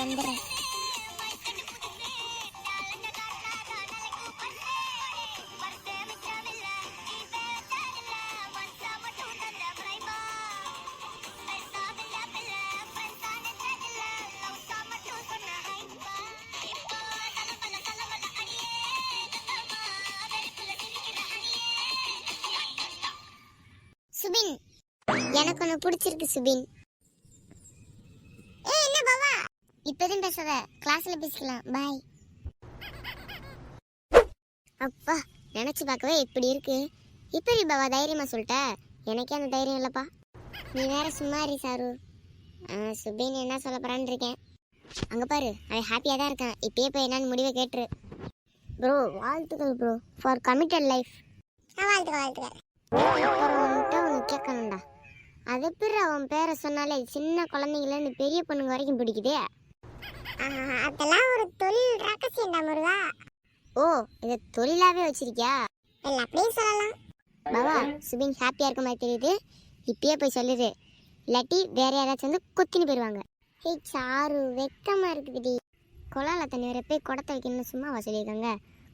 இந்த வந்துடுறேன். சுபின் எனக்கு ஒன்று பிடிச்சிருக்கு சுபின் ஏய் என்ன பாவா இப்போதும் பேசாத கிளாஸ்ல பேசிக்கலாம். பாய் அப்பா நினைச்சு பார்க்கவே இப்படி இருக்கு. இப்படி பாவா தைரியமா சொல்லிட்ட? எனக்கே அந்த தைரியம் இல்லப்பா. நீ வேற சும்மா இரு சாரு. சுபின் என்ன சொல்ல போறான்னு இருக்கேன். அங்க பாரு அவன் ஹாப்பியா தான் இருக்கான். இப்பயே போய் என்னன்னு முடிவை கேட்டுரு. ப்ரோ வாழ்த்துக்கள் ப்ரோ ஃபார் கமிட்டட் லைஃப் வாழ்த்துக்கள் வாழ்த்துக்கள் கேட்கணும்டா. அது எப்படி அவன் பேரை சொன்னாலே சின்ன குழந்தைங்கலேருந்து பெரிய பொண்ணுங்க வரைக்கும் பிடிக்குதே. அதெல்லாம் ஒரு தொழில் ரகசியம்டா முருகா. ஓ இதை தொழிலாவே வச்சிருக்கியா? இல்லை அப்படியே சொல்லலாம். பாபா சுபின் ஹாப்பியாக இருக்க மாதிரி தெரியுது. இப்பயே போய் சொல்லிடு இல்லாட்டி வேற யாராச்சும் வந்து கொத்தின்னு போயிடுவாங்க ஏய் சாரு வெக்கமாக இருக்குதுடி குழால தண்ணி வர போய் குடத்தை வைக்கணும்னு சும்மா சொல்லியிருக்காங்க.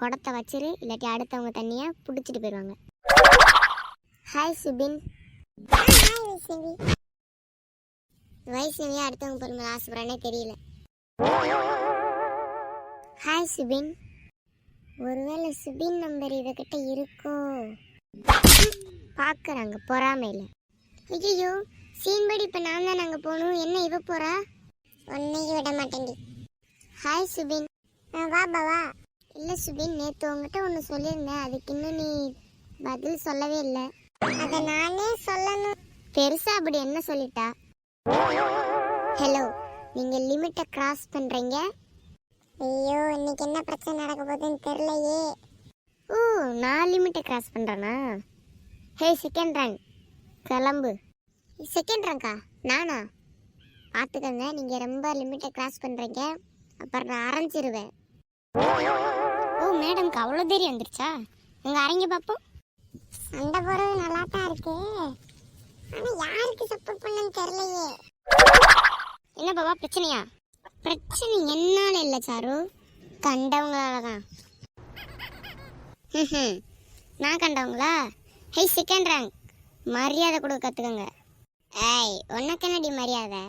குடத்தை வச்சிரு இல்லாட்டி அடுத்தவங்க தண்ணியை பிடிச்சிட்டு போயிடுவாங்க ஹாய் சுபின். வைஷ்ணவியா அடுத்தவங்க பொறுமை ஆசைப்படுறானே தெரியல. ஹாய் சுபின் ஒருவேளை சுபின் நம்பர் இவகிட்ட இருக்கோ? பார்க்குறாங்க பொறாமையில். ஐயோ சீன் படி இப்போ நான் தான் நாங்கள் போகணும்? என்ன இவ போகிறா ஒன்னையும் விட மாட்டேன்டி. ஹாய் சுபின் வா பாவா இல்லை சுபின் நேற்று உங்ககிட்ட ஒன்று சொல்லியிருந்தேன். அதுக்கு இன்னும் நீ பதில் சொல்லவே இல்லை. அதை நானே சொல்லணும். பெருசாக அப்படி என்ன சொல்லிட்டா? ஹலோ நீங்க லிமிட்டை கிராஸ் பண்றீங்க? ஐயோ இன்னைக்கு என்ன பிரச்சனை நடக்க போகுதுன்னு தெரியலையே. ஓ நான் லிமிட்டை கிராஸ் பண்றேனா? ஹே செகண்ட் ரேங்க் கிளம்பு. செகண்ட் ரேங்கா நானா? பார்த்துக்கங்க நீங்கள் ரொம்ப லிமிட்டை கிராஸ் பண்ணுறீங்க அப்புறம் நான் அரைஞ்சிருவேன். ஓ மேடம்க்கு அவ்வளோ தைரியம் வந்துருச்சா? எங்க அரங்க பார்ப்போம் சண்டை போகிறது நல்லா தான் இருக்கு. ஆனால் யாருக்கு சப்போர்ட் பண்ணுன்னு தெரியலையே. என்ன பாபா பிரச்சனையா? பிரச்சனை என்னால இல்ல சாரு. கண்டவங்களால தான். நான் கண்டவங்களா? ஹே செகண்ட் ரேங்க் மரியாதை கொடுக்க கத்துக்கங்க. ஏய் உனக்கு என்னடி மரியாதை?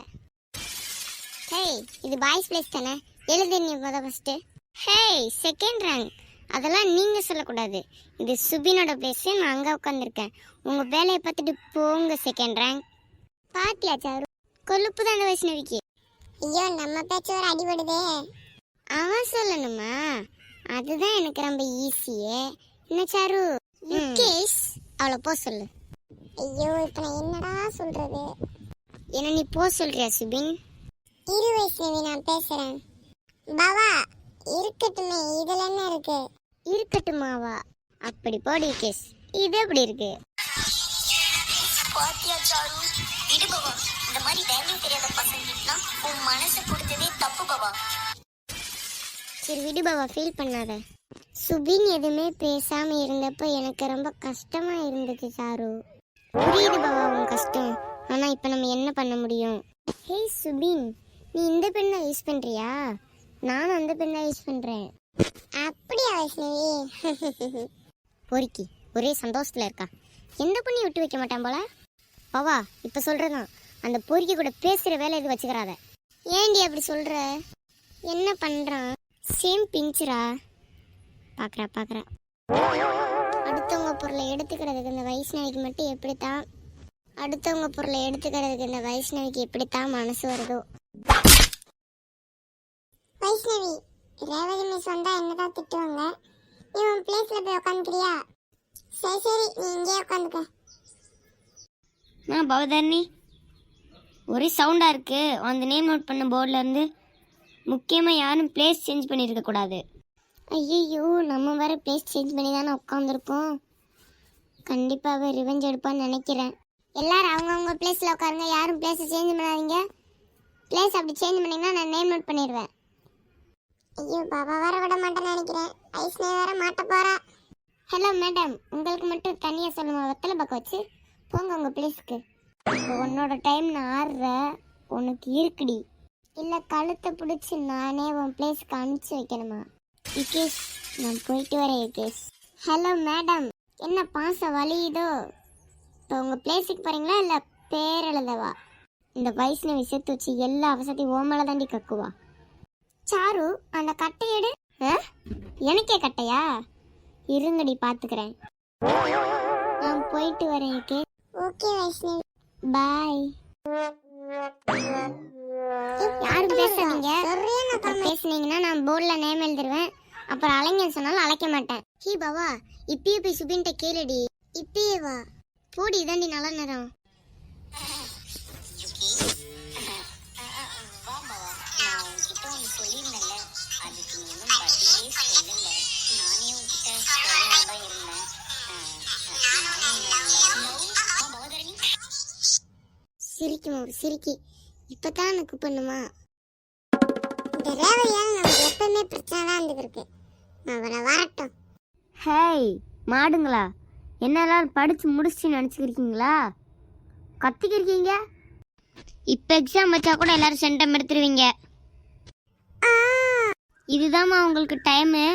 ஹேய் இது பாய்ஸ் பிளேஸ் தானே? எழுது நீ முத ஃபர்ஸ்ட் ஹேய் செகண்ட் ரேங்க் அதெல்லாம் நீங்க சொல்லக்கூடாது. இது சுபினோட பிளேஸ் நான் அங்க உட்காந்துருக்கேன் உங்க வேலையை பார்த்துட்டு போங்க செகண்ட் ரேங்க் பாத்தியா சாரு? கொழுப்பு தானே வைஷ்ணவிக்கு ஐயோ நம்ம பேச்சு ஒரு அடிபடுதே. அவன் சொல்லணுமா? அதுதான் எனக்கு ரொம்ப ஈஸியே என்ன சாரு? முகேஷ் அவளை போ சொல்லு. ஐயோ இப்ப நான் என்னடா சொல்றது? என்ன நீ போ சொல்றியா சுபின்? இரு வைஷ்ணவி நான் பேசுறேன். பாவா இருக்கட்டுமே இதுல என்ன இருக்கு? இருக்கட்டுமாவா? அப்படி போடி கேஸ். இது எப்படி இருக்கு? பாத்தியா சாரு விடு பாபா இந்த மாதிரி வேல்யூ தெரியாத பசங்களுக்குலாம் உன் மனசு கொடுத்ததே தப்பு பாபா சரி விடு பாபா ஃபீல் பண்ணாத. சுபின் எதுவுமே பேசாம இருந்தப்ப எனக்கு ரொம்ப கஷ்டமா இருந்துச்சு சாரு. புரியுது பாபா உன் கஷ்டம். ஆனா இப்ப நம்ம என்ன பண்ண முடியும்? ஹே சுபின். நீ இந்த பெண்ணை யூஸ் பண்றியா? நானும் அந்த பெண்ணை யூஸ் பண்றேன். அப்படியா வைஷ்ணவி பொறுக்கி ஒரே சந்தோஷத்துல இருக்கா. எந்த பொண்ணையும் விட்டு வைக்க மாட்டான் போல? பாவா இப்போ சொல்கிறதான் அந்த பொறுக்கி கூட பேசுகிற வேலை எது வச்சுக்கிறாத. ஏண்டி அப்படி சொல்கிற என்ன பண்ணுறான் சேம் பிஞ்சுரா? பார்க்குறா பார்க்குறா அடுத்தவங்க பொருளை எடுத்துக்கிறதுக்கு இந்த வைஷ்ணவிக்கு மட்டும் எப்படித்தான் அடுத்தவங்க பொருளை எடுத்துக்கிறதுக்கு இந்த வைஷ்ணவிக்கு எப்படித்தான் மனசு வருதோ. வைஷ்ணவி ரேவதி மிஸ் வந்தா என்னதான் திட்டுவாங்க? நீ உன் பிளேஸ்ல போய் உட்காந்துக்கிறியா சரி சரி நீ இங்கேயே உட்காந்துக்க ஆ பவதர்ணி. ஒரே சவுண்டாக இருக்குது அந்த நேம் நோட் பண்ண போர்டிலேருந்து முக்கியமாக யாரும் பிளேஸ் சேஞ்ச் பண்ணியிருக்க கூடாது. ஐயோ நம்ம வேற பிளேஸ் சேஞ்ச் பண்ணி தானே உட்காந்துருக்கோம் கண்டிப்பாக ரிவெஞ்ச் எடுப்பான்னு நினைக்கிறேன். எல்லாரும் அவங்கவுங்க பிளேஸில் உட்காருங்க. யாரும் பிளேஸை சேஞ்ச் பண்ணாதீங்க. பிளேஸ் அப்படி சேஞ்ச் பண்ணீங்கன்னா நான் நேம் நோட் பண்ணிடுவேன் ஐயோ பாபா வர விட மாட்டேன்னு நினைக்கிறேன். ஐஸ்னே வேற மாட்ட போகிறேன் ஹலோ மேடம் உங்களுக்கு மட்டும் தனியாக சொல்லுங்கள் வெத்தலை பக்கம் வச்சு. போங்க உங்கள் பிளேஸ்க்கு உன்னோட டைம் நான் ஆடுற உனக்கு இருக்குடி. இல்ல கழுத்தை பிடிச்சி நானே உன் பிளேஸ்க்கு அனுப்பிச்சு வைக்கணுமா? யுகேஷ் நான் போயிட்டு வரேன் யுகேஷ் ஹலோ மேடம் என்ன பாசம் வலியுதோ? இப்போ உங்கள் பிளேஸுக்கு போகிறீங்களா இல்லை பேர் எழுதவா இந்த வைஷ்ணவி சேர்த்து வச்சு எல்லா அவசரத்தையும் ஓமலை தாண்டி கக்குவா? சாரு அந்த கட்டையெடு ஆ? எனக்கே கட்டையா? இருங்கடி பார்த்துக்கிறேன் நான் போயிட்டு வரேன் யுகேஷ் ஓகே வைஷ்ணவி பாய் யாரும் பேசாதீங்க பேசுனீங்கன்னா நான் போர்ட்ல நேம் எழுதிருவேன். அப்புறம் அலைங்கன்னு சொன்னாலும் அழைக்க மாட்டேன். ஹீ பாவா இப்பயே போய் சுபின்ட்ட கேளுடி. இப்பயே வா. போடி இதாண்டி நல்ல நேரம். சொல்லியிருந்தேன்ல. அதுக்கு நீ பதிலே சொல்லல. நானே உன்கிட்ட சொல்லலாம் சிரிக்குமா? சிரிக்கி. இப்பதான் எனக்கு பண்ணுமா? இந்த ரேவதியால நமக்கு எப்பவுமே பிரச்சனை தான் இருந்துருக்கு. அவரை வரட்டும். ஹேய் மாடுங்களா. என்ன எல்லாரும் படிச்சு முடிச்சு நினச்சிக்கிருக்கீங்களா? கத்திக்கிருக்கீங்க? இப்போ எக்ஸாம் வச்சா கூட எல்லாரும் சென்டம் எடுத்துருவீங்க. இதுதாம்மா உங்களுக்கு டைமு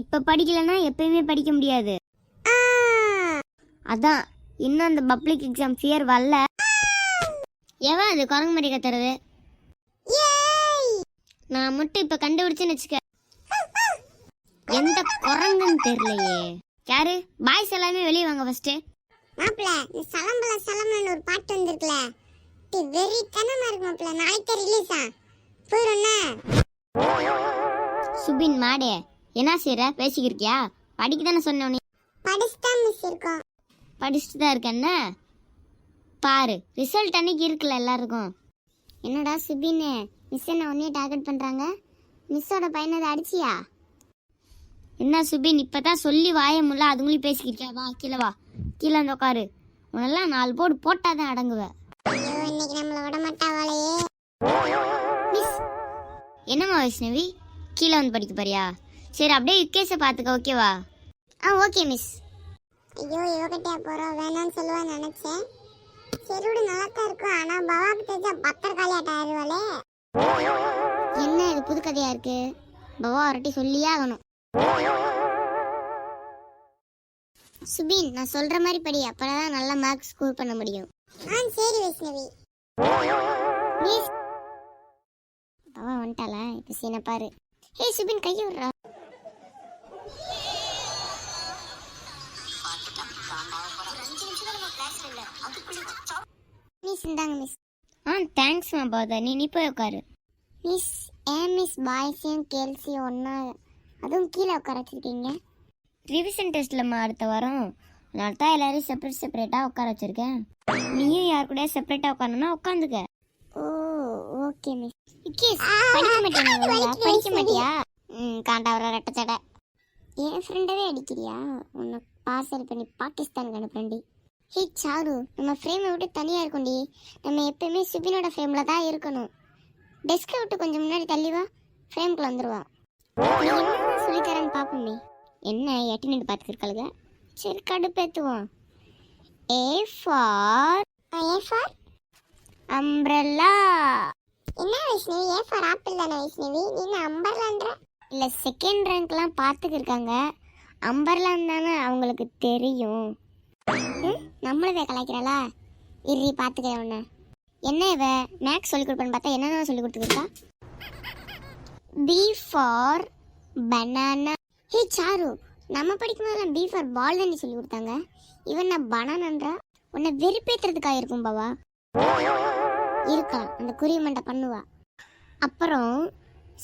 இப்போ படிக்கலைன்னா எப்பயுமே படிக்க முடியாது. அதான் இன்னும் அந்த பப்ளிக் எக்ஸாம் ஃபியர் வரல. எவன் அது குரங்கு மாதிரி கத்துறது? நான் மட்டும் இப்போ கண்டுபிடிச்சேன்னு வச்சுக்க. எந்த குரங்குன்னு தெரியலையே. யாரு? பாய்ஸ் எல்லாமே வெளியே வாங்க ஃபர்ஸ்ட் மாப்பிள இந்த சலம்பல சலம்பலன்னு ஒரு பாட்டு வந்திருக்குல. இது வெறி தனமா இருக்கு மாப்பிள. நாளைக்கு ரிலீஸா போயிடும்னா சுபின் மாடே என்ன செய்யற பேசிக்கிருக்கியா? படிக்க தானே சொன்ன உன்னை. படிச்சுதான் மிஸ் இருக்கோம். படிச்சுட்டு தான் இருக்கேன்ன பாரு ரிசல்ட் அன்னைக்கு இருக்குல்ல எல்லாருக்கும். என்னடா சுபின் மிஸ் என்ன உன்னையே டார்கெட் பண்றாங்க? மிஸ்ஸோட பையனை அதை அடிச்சியா? என்ன சுபின் இப்பதான் சொல்லி வாய முல்ல அதுங்களையும் பேசிக்கிறியா வா கீழே வா. கீழே வந்து உட்காரு உன்னெல்லாம் நாலு போடு போட்டாதான் அடங்குவ. ஐயோ இன்னைக்கு நம்மள விட மாட்டாவாளையே மிஸ் என்னம்மா வைஷ்ணவி? கீழே வந்து படிக்க போறியா? சரி அப்படியே யுகேஸை பார்த்துக்க ஓகேவா ஆ ஓகே மிஸ் ஐயோ இவகிட்டயா போறோம். வேணாம்னு சொல்லுவான்னு நினைச்சேன். சரி விடு நல்லா தான் இருக்கும். ஆனா பவாக்கு தெரிஞ்சா பத்திரக்காளியாட்ட ஆயிடுவாளே. என்ன இது புது கதையா இருக்கு? பவா ஒருட்டி சொல்லியே ஆகணும். சுபின் நான் சொல்ற மாதிரி படி. அப்பதான் நல்ல மார்க் ஸ்கோர் பண்ண முடியும். ஆ சரி வைஷ்ணவி. பவா வந்துட்டாளா? இப்ப சீனை பாரு. ஹே சுபின் கையை விடுறா. மிஸ் இந்தாங்க மிஸ் ஆ தேங்க்ஸ் மா பவதா நீ நீ போய் உட்காரு மிஸ் ஏன் மிஸ் பாய்ஸையும் கேர்ள்ஸையும் ஒன்றா அதுவும் கீழே உட்கார வச்சிருக்கீங்க. ரிவிஷன் டெஸ்ட்லம்மா அடுத்த வாரம். அதனால தான் எல்லாரையும் செப்பரேட் செப்பரேட்டாக உட்கார வச்சிருக்கேன். நீயும் யார் கூட செப்பரேட்டாக உட்காரணும்னா உட்காந்துக்க ஓ ஓகே மிஸ் விக்கேஸ் படிக்க ஒழுங்கா? படிக்க மாட்டியா? ம் காண்டாவர ரெட்ட சடை என் ஃப்ரெண்டவே அடிக்கிறியா? உன்னை பார்சல் பண்ணி பாகிஸ்தானுக்கு அனுப்புறேன்டி. ஹே சாரு நம்ம ஃப்ரேமை விட்டு தனியாக இருக்கோண்டி. நம்ம எப்பயுமே சுபினோட ஃப்ரேமில் தான் இருக்கணும். டெஸ்க்கை விட்டு கொஞ்சம் முன்னாடி தள்ளி வா ஃப்ரேம்குள்ள வந்துருவா. நீ என்ன சொல்லித்தரேன்னு பார்ப்போமே என்ன எட்டி நின்று பார்த்துக்கிருக்காளுங்க சரி கடுப்பேத்துவோம் A for A for umbrella என்ன வைஷ்ணவி? ஏ ஃபார் ஆப்பிள் தானே வைஷ்ணவி? நீ என்ன அம்பர்லான்ற இல்லை செகண்ட் ரேங்க்லாம் பார்த்துக்கிருக்காங்க. அம்பர்லான் தானே அவங்களுக்கு தெரியும். நம்மளவே கலாய்க்கிறாளா? இறி பார்த்துக்கிறேன் உன்ன என்ன இவ? மேக்ஸ் சொல்லி கொடுப்பேன்னு பார்த்தா என்னென்ன சொல்லி கொடுத்துருக்கா? B for banana hey Charu நம்ம படிக்கும் போதெல்லாம் பி ஃபார் பால் தானே சொல்லி கொடுத்தாங்க. இவன் நான் பனானன்றா உன்னை வெறுப்பேற்றுறதுக்காக இருக்கும் பாவா. இருக்கலாம் அந்த குரிய மண்டை பண்ணுவா. அப்புறம்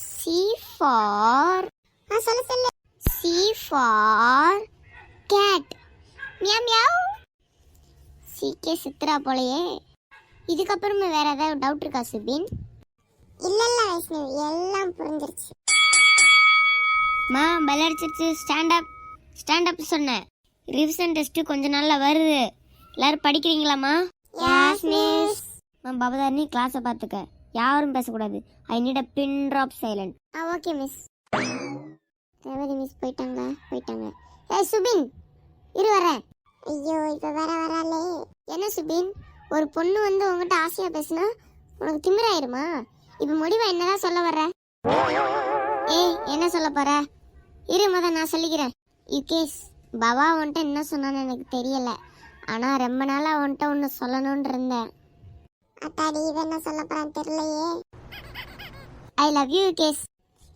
சி ஃபார் ஆ சொல்ல சொல்ல. C for cat meow meow. சீக்கே Chitra போலயே. இதுக்கப்புறமா வேற ஏதாவது டவுட் இருக்கா சுபின்? இல்ல இல்ல வைஷ்ணவி. எல்லாம் புரிஞ்சிருச்சு. மா பெல் அடிச்சிருச்சு. ஸ்டாண்ட் அப் ஸ்டாண்ட் அப் சொன்னேன். ரிவிஷன் டெஸ்ட் கொஞ்ச நாள்ல வருது. எல்லாரும் படிக்கிறீங்களாம்மா Yes, miss. மா பபதாரணி கிளாஸை பார்த்துக்க. யாரும் பேசக்கூடாது. I need a pin drop silent ah okay miss Revathi miss போயிட்டாங்க. போயிட்டாங்க. ஏய் சுபின் இரு வரேன் ஐயோ இப்ப வேற வராளே. என்ன சுபின்? ஒரு பொண்ணு வந்து உங்ககிட்ட ஆசையா பேசுனா உனக்கு திமிராயிருமா? இப்போ முடிவா என்னதான் சொல்ல வர்ற? ஏய் என்ன சொல்ல போற? இரு முத நான் சொல்லிக்கிறேன். யுகேஷ் பவா உன்ட்ட என்ன சொன்னான்னு எனக்கு தெரியல. ஆனா ரொம்ப நாளா உன்ட்ட ஒன்று சொல்லணும்னு இருந்தேன். அத்தாடி இவன் என்ன சொல்ல போறான்னு தெரியலையே. ஐ லவ் யூ யுகேஷ்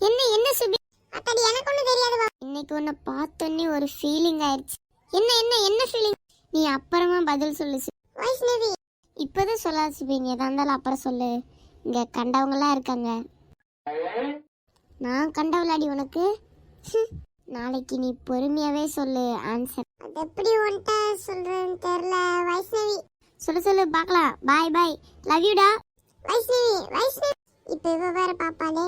என்ன என்ன சுபி அத்தாடி எனக்கு ஒன்றும் தெரியாது இன்னைக்கு உன்னை பார்த்தோன்னே ஒரு ஃபீலிங் ஆயிடுச்சு. என்ன என்ன என்ன ஃபீலிங் நீ அப்புறமா பதில் சொல்லு வைஷ்ணவி. இப்போதான் சொல்லாது சுபி நீ எதா இருந்தாலும் அப்புறம் சொல்லு. இங்க கண்டவங்களாம் இருக்காங்க. நான் கண்டவளாடி உனக்கு. நாளைக்கு நீ பொறுமையாவே சொல்லு ஆன்சர் அது எப்படி உன்கிட்ட சொல்றதுன்னு தெரியல வைஷ்ணவி. சொல்லு சொல்லு பார்க்கலாம். பாய் பாய் லவ் யூடா வைஷ்ணவி வைஷ்ணவி. இப்போ இவ வேற பாப்பாளே.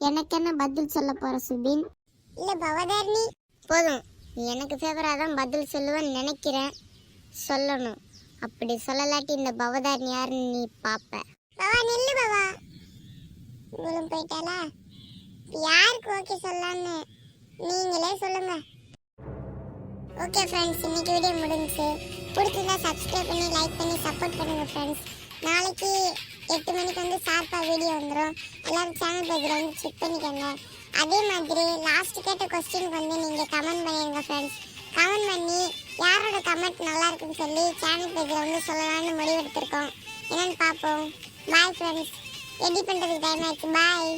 எனக்கு என்ன பதில் சொல்ல போற சுபின் இல்ல பவதாரணி. போதும். எனக்கு ஃபேவராக தான் பதில் சொல்லுவேன்னு நினைக்கிறேன். சொல்லணும். அப்படி சொல்லலாட்டி இந்த பவதான் யாருன்னு நீ பார்ப்ப பவா நில்லு பவா. இவளும் போயிட்டாளா? யாருக்கு ஓகே சொல்லலாம்னு? நீங்களே சொல்லுங்க. ஓகே ஃப்ரெண்ட்ஸ் இன்னைக்கு வீடியோ முடிஞ்சு. பிடிச்சிருந்தா சப்ஸ்கிரைப் பண்ணி லைக் பண்ணி சப்போர்ட் பண்ணுங்கள் ஃப்ரெண்ட்ஸ் நாளைக்கு எட்டு மணிக்கு வந்து ஷார்ப்பாக வீடியோ வந்துடும் எல்லாரும் சேனல் பேஜில் வந்து செக் பண்ணிக்கோங்க. அதே மாதிரி லாஸ்ட் கேட்ட கொஸ்டினுக்கு வந்து நீங்கள் கமெண்ட் பண்ணிடுங்க ஃப்ரெண்ட்ஸ் கமெண்ட் பண்ணி யாரோட கமெண்ட் நல்லா இருக்குன்னு சொல்லி சேனல் பேஜில் வந்து சொல்லலாம்னு முடிவெடுத்திருக்கோம். என்னென்னு பார்ப்போம். பாய் ஃப்ரெண்ட்ஸ் ரெடி பண்ணுறதுக்கு டைம் ஆயிடுச்சு. பாய்